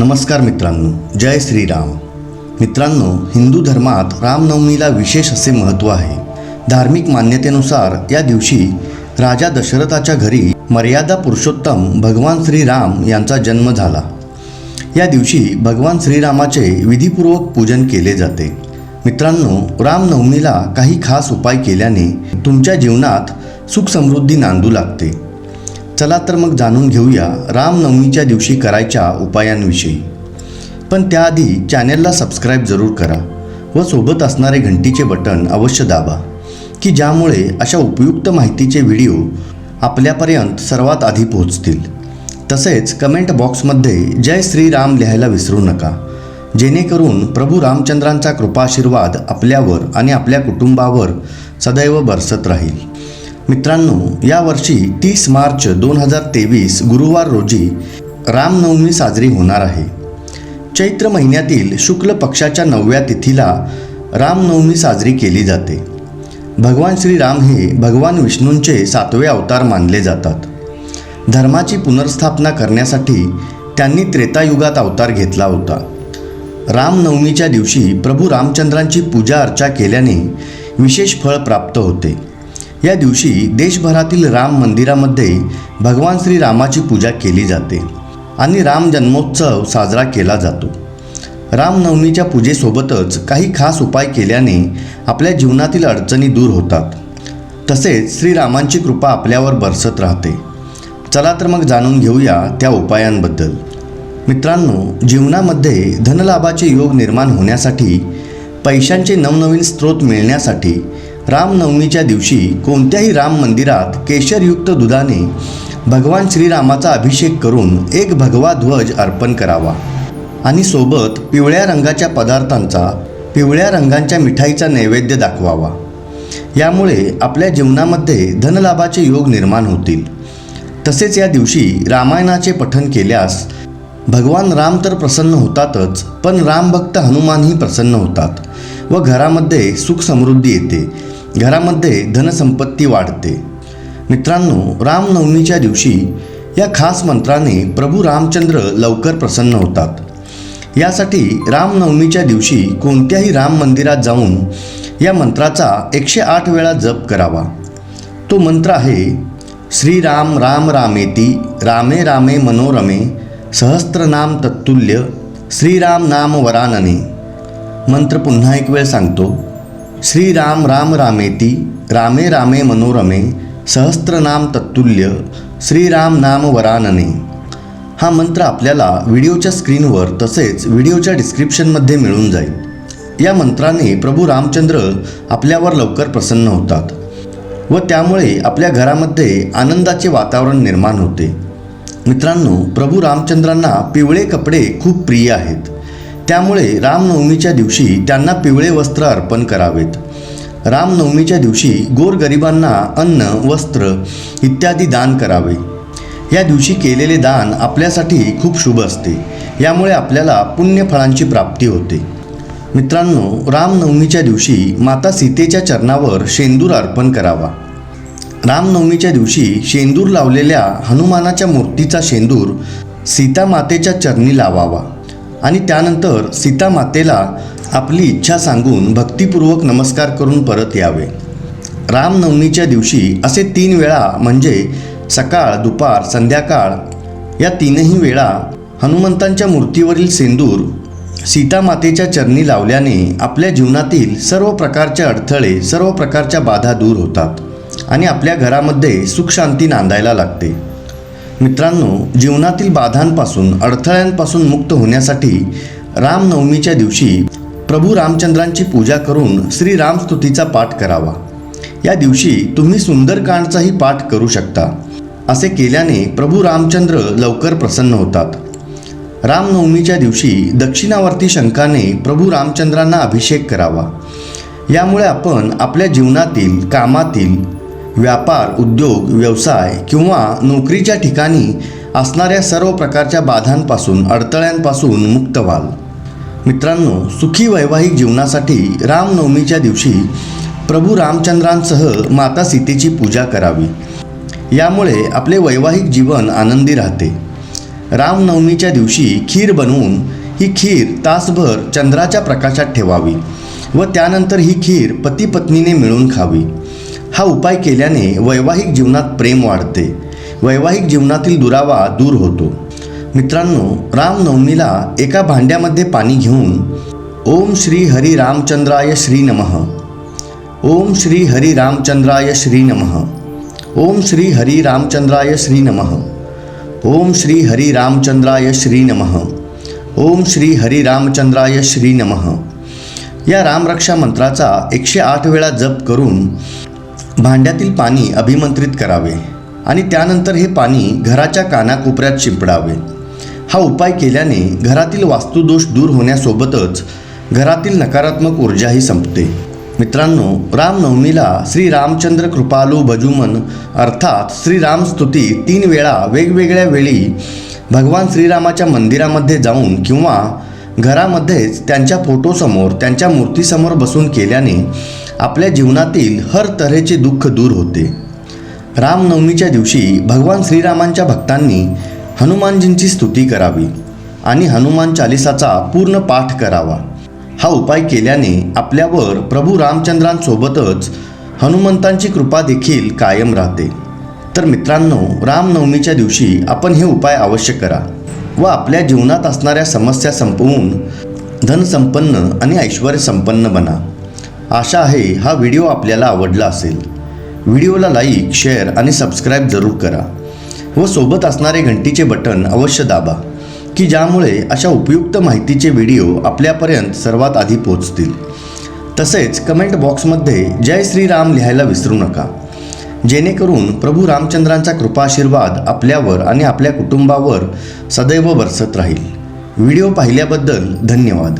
नमस्कार मित्रांनो जय श्रीराम. मित्रांनो हिंदू धर्मात रामनवमीला विशेष असे महत्त्व आहे. धार्मिक मान्यतेनुसार या दिवशी राजा दशरथाच्या घरी मर्यादा पुरुषोत्तम भगवान श्रीराम यांचा जन्म झाला. या दिवशी भगवान श्रीरामाचे विधीपूर्वक पूजन केले जाते. मित्रांनो रामनवमीला काही खास उपाय केल्याने तुमच्या जीवनात सुख समृद्धी नांदू लागते. चला तर मग जाणून घेऊया रामनवमीच्या दिवशी करायच्या उपायांविषयी. पण त्याआधी चॅनेलला सबस्क्राईब जरूर करा व सोबत असणारे घंटीचे बटन अवश्य दाबा की ज्यामुळे अशा उपयुक्त माहितीचे व्हिडिओ आपल्यापर्यंत सर्वात आधी पोहोचतील. तसेच कमेंट बॉक्समध्ये जय श्रीराम लिहायला विसरू नका जेणेकरून प्रभू रामचंद्रांचा कृपाशीर्वाद आपल्यावर आणि आपल्या कुटुंबावर सदैव बरसत राहील. मित्रांनो यावर्षी तीस मार्च दोन हजार तेवीस गुरुवार रोजी रामनवमी साजरी होणार आहे. चैत्र महिन्यातील शुक्ल पक्षाच्या नवव्या तिथीला रामनवमी साजरी केली जाते. भगवान श्रीराम हे भगवान विष्णूंचे सातवे अवतार मानले जातात. धर्माची पुनर्स्थापना करण्यासाठी त्यांनी त्रेतायुगात अवतार घेतला होता. रामनवमीच्या दिवशी प्रभू रामचंद्रांची पूजा अर्चा केल्याने विशेष फळ प्राप्त होते. या दिवशी देशभरातील राम मंदिरामध्ये भगवान श्रीरामाची पूजा केली जाते आणि राम जन्मोत्सव साजरा केला जातो. रामनवमीच्या पूजेसोबतच काही खास उपाय केल्याने आपल्या जीवनातील अडचणी दूर होतात. तसेच श्रीरामांची कृपा आपल्यावर बरसत राहते. चला तर मग जाणून घेऊया त्या उपायांबद्दल. मित्रांनो जीवनामध्ये धनलाभाचे योग निर्माण होण्यासाठी पैशांचे नवनवीन स्रोत मिळण्यासाठी रामनवमीच्या दिवशी कोणत्याही राम मंदिरात केशरयुक्त दुधाने भगवान श्रीरामाचा अभिषेक करून एक भगवा ध्वज अर्पण करावा. आणि सोबत पिवळ्या रंगाच्या पदार्थांचा पिवळ्या रंगांच्या मिठाईचा नैवेद्य दाखवावा. यामुळे आपल्या जीवनामध्ये धनलाभाचे योग निर्माण होतील. तसेच या दिवशी रामायणाचे पठन केल्यास भगवान राम तर प्रसन्न होतातच पण रामभक्त हनुमानही प्रसन्न होतात व घरामध्ये सुख समृद्धी येते. घरामध्ये धनसंपत्ती वाढते. मित्रांनो रामनवमीच्या दिवशी या खास मंत्राने प्रभू रामचंद्र लवकर प्रसन्न होतात. यासाठी रामनवमीच्या दिवशी कोणत्याही राम मंदिरात जाऊन या मंत्राचा एकशे आठ वेळा जप करावा. तो मंत्र आहे श्रीराम राम रामेती रामे रामे मनोरमे सहस्त्रनाम तत्तुल्य श्रीराम नाम वरानने. मंत्र पुन्हा एक वेळ सांगतो श्रीराम राम रामेती रामे रामे मनोरमे सहस्त्रनाम तत्तुल्य श्रीराम नाम वरानने. हा मंत्र आपल्याला व्हिडिओच्या स्क्रीनवर तसेच व्हिडिओच्या डिस्क्रिप्शनमध्ये मिळून जाईल. या मंत्राने प्रभू रामचंद्र आपल्यावर लवकर प्रसन्न होतात व त्यामुळे आपल्या घरामध्ये आनंदाचे वातावरण निर्माण होते. मित्रांनो प्रभू रामचंद्रांना पिवळे कपडे खूप प्रिय आहेत. त्यामुळे रामनवमीच्या दिवशी त्यांना पिवळे वस्त्र अर्पण करावेत. रामनवमीच्या दिवशी गोरगरिबांना अन्न वस्त्र इत्यादी दान करावे. या दिवशी केलेले दान आपल्यासाठी खूप शुभ असते. यामुळे आपल्याला पुण्यफळांची प्राप्ती होते. मित्रांनो रामनवमीच्या दिवशी माता सीतेच्या चरणावर शेंदूर अर्पण करावा. रामनवमीच्या दिवशी शेंदूर लावलेल्या हनुमानाच्या मूर्तीचा शेंदूर सीतामातेच्या चरणी लावावा. आणि त्यानंतर सीतामातेला आपली इच्छा सांगून भक्तिपूर्वक नमस्कार करून परत यावे. रामनवमीच्या दिवशी असे तीन वेळा म्हणजे सकाळ दुपार संध्याकाळ या तीनही वेळा हनुमंतांच्या मूर्तीवरील सेंदूर सीतामातेच्या चरणी लावल्याने आपल्या जीवनातील सर्व प्रकारचे अडथळे सर्व प्रकारच्या बाधा दूर होतात आणि आपल्या घरामध्ये सुखशांती नांदायला लागते. मित्रांनो जीवनातील बाधांपासून अडथळ्यांपासून मुक्त होण्यासाठी रामनवमीच्या दिवशी प्रभू रामचंद्रांची पूजा करून श्रीरामस्तुतीचा पाठ करावा. या दिवशी तुम्ही सुंदरकांडचाही पाठ करू शकता. असे केल्याने प्रभू रामचंद्र लवकर प्रसन्न होतात. रामनवमीच्या दिवशी दक्षिणावर्ती शंखाने प्रभू रामचंद्रांना अभिषेक करावा. यामुळे आपण आपल्या जीवनातील कामातील व्यापार उद्योग व्यवसाय किंवा नोकरीच्या ठिकाणी असणाऱ्या सर्व प्रकारच्या बाधांपासून अडथळ्यांपासून मुक्त व्हाल. मित्रांनो सुखी वैवाहिक जीवनासाठी रामनवमीच्या दिवशी प्रभू रामचंद्रांसह माता सीतेची पूजा करावी. यामुळे आपले वैवाहिक जीवन आनंदी राहते. रामनवमीच्या दिवशी खीर बनवून ही खीर तासभर चंद्राच्या प्रकाशात ठेवावी व त्यानंतर ही खीर पती पत्नीने मिळून खावी. हा उपाय केल्याने वैवाहिक जीवनात प्रेम वाढते. वैवाहिक जीवनातील दुरावा दूर होतो. मित्रांनो रामनवमीला एका भांड्यामध्ये पाणी घेऊन ओम श्री हरी रामचंद्राय श्री नमः. ओम श्री हरी रामचंद्राय श्री नमः. ओम श्री हरी रामचंद्राय श्री नमः. ओम श्री हरी रामचंद्राय श्री नमः. ओम श्री हरी रामचंद्राय श्री नमः. या रामरक्षा मंत्राचा एकशे आठ वेळा जप करून भांड्यातील पाणी अभिमंत्रित करावे आणि त्यानंतर हे पाणी घराच्या कानाकोपऱ्यात शिंपडावे. हा उपाय केल्याने घरातील वास्तुदोष दूर होण्यासोबतच घरातील नकारात्मक ऊर्जाही संपते. मित्रांनो रामनवमीला श्री रामचंद्र कृपालू भजुमन अर्थात श्रीराम स्तुती तीन वेळा वेगवेगळ्या वेळी भगवान श्रीरामाच्या मंदिरामध्ये जाऊन किंवा घरामध्येच त्यांच्या फोटोसमोर त्यांच्या मूर्तीसमोर बसून केल्याने आपल्या जीवनातील हर तऱ्हेचे दुःख दूर होते. रामनवमीच्या दिवशी भगवान श्रीरामांच्या भक्तांनी हनुमानजींची स्तुती करावी आणि हनुमान चालिसाचा पूर्ण पाठ करावा. हा उपाय केल्याने आपल्यावर प्रभू रामचंद्रांसोबतच हनुमंतांची कृपा देखील कायम राहते. तर मित्रांनो रामनवमीच्या दिवशी आपण हे उपाय अवश्य करा व आपल्या जीवनात असणाऱ्या समस्या संपवून धनसंपन्न आणि ऐश्वर संपन्न बना. आशा आहे हा व्हिडिओ आपल्याला आवडला असेल. व्हिडिओला लाईक शेअर आणि सबस्क्राईब जरूर करा. व सोबत असणारे घंटीचे बटन अवश्य दाबा की ज्यामुळे अशा उपयुक्त माहितीचे व्हिडिओ आपल्यापर्यंत सर्वात आधी पोचतील तसेच कमेंट बॉक्समध्ये जय श्रीराम लिहायला विसरू नका. जेणेकरून प्रभू रामचंद्रांचा कृपाशीर्वाद आपल्यावर आणि आपल्या कुटुंबावर सदैव बरसत राहील. व्हिडिओ पाहिल्याबद्दल धन्यवाद.